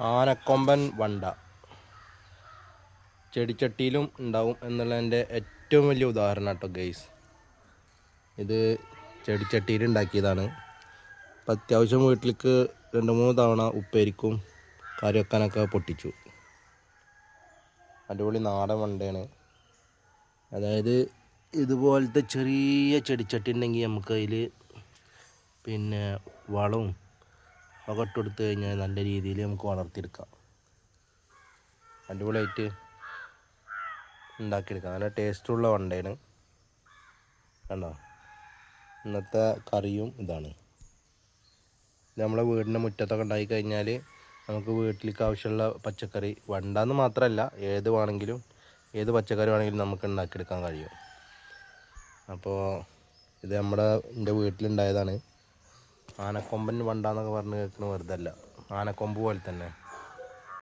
ആനക്കൊമ്പൻ വണ്ട. ചെടിച്ചട്ടിയിലും ഉണ്ടാവും എന്നുള്ളതിന്റെ ഏറ്റവും വലിയ ഉദാഹരണം കേട്ടോ ഗെയ്സ് ഇത് ചെടിച്ചട്ടിയിൽ ഉണ്ടാക്കിയതാണ്. അപ്പം അത്യാവശ്യം വീട്ടിലേക്ക് രണ്ട് മൂന്ന് തവണ ഉപ്പേരിക്കും കറി വെക്കാനൊക്കെ പൊട്ടിച്ചു. അടിപൊളി നാടൻ വണ്ടയാണ്. അതായത് ഇതുപോലത്തെ ചെറിയ ചെടിച്ചട്ടി ഉണ്ടെങ്കിൽ നമുക്ക് അതിൽ പിന്നെ വളവും ഒക്കെ ഇട്ട് കൊടുത്തു കഴിഞ്ഞാൽ നല്ല രീതിയിൽ നമുക്ക് വളർത്തിയെടുക്കാം. അടിപൊളിയായിട്ട് ഉണ്ടാക്കിയെടുക്കാം. നല്ല ടേസ്റ്റുള്ള വണ്ടയാണ്. കണ്ടോ? ഇന്നത്തെ കറിയും ഇതാണ്. നമ്മളെ വീടിന്റെ മുറ്റത്തൊക്കെ ഉണ്ടായി കഴിഞ്ഞാൽ നമുക്ക് വീട്ടിലേക്ക് ആവശ്യമുള്ള പച്ചക്കറി വണ്ടാന്ന് മാത്രമല്ല ഏത് വേണമെങ്കിലും ഏത് പച്ചക്കറി വേണമെങ്കിലും നമുക്ക് ഉണ്ടാക്കിയെടുക്കാൻ കഴിയും. അപ്പോൾ ഇത് നമ്മുടെ എന്റെ വീട്ടിലുണ്ടായതാണ്. ആനക്കൊമ്പൻ വണ്ട എന്നൊക്കെ പറഞ്ഞ് കേൾക്കുന്നത് വെറുതെ അല്ല ആനക്കൊമ്പ് പോലെ തന്നെ.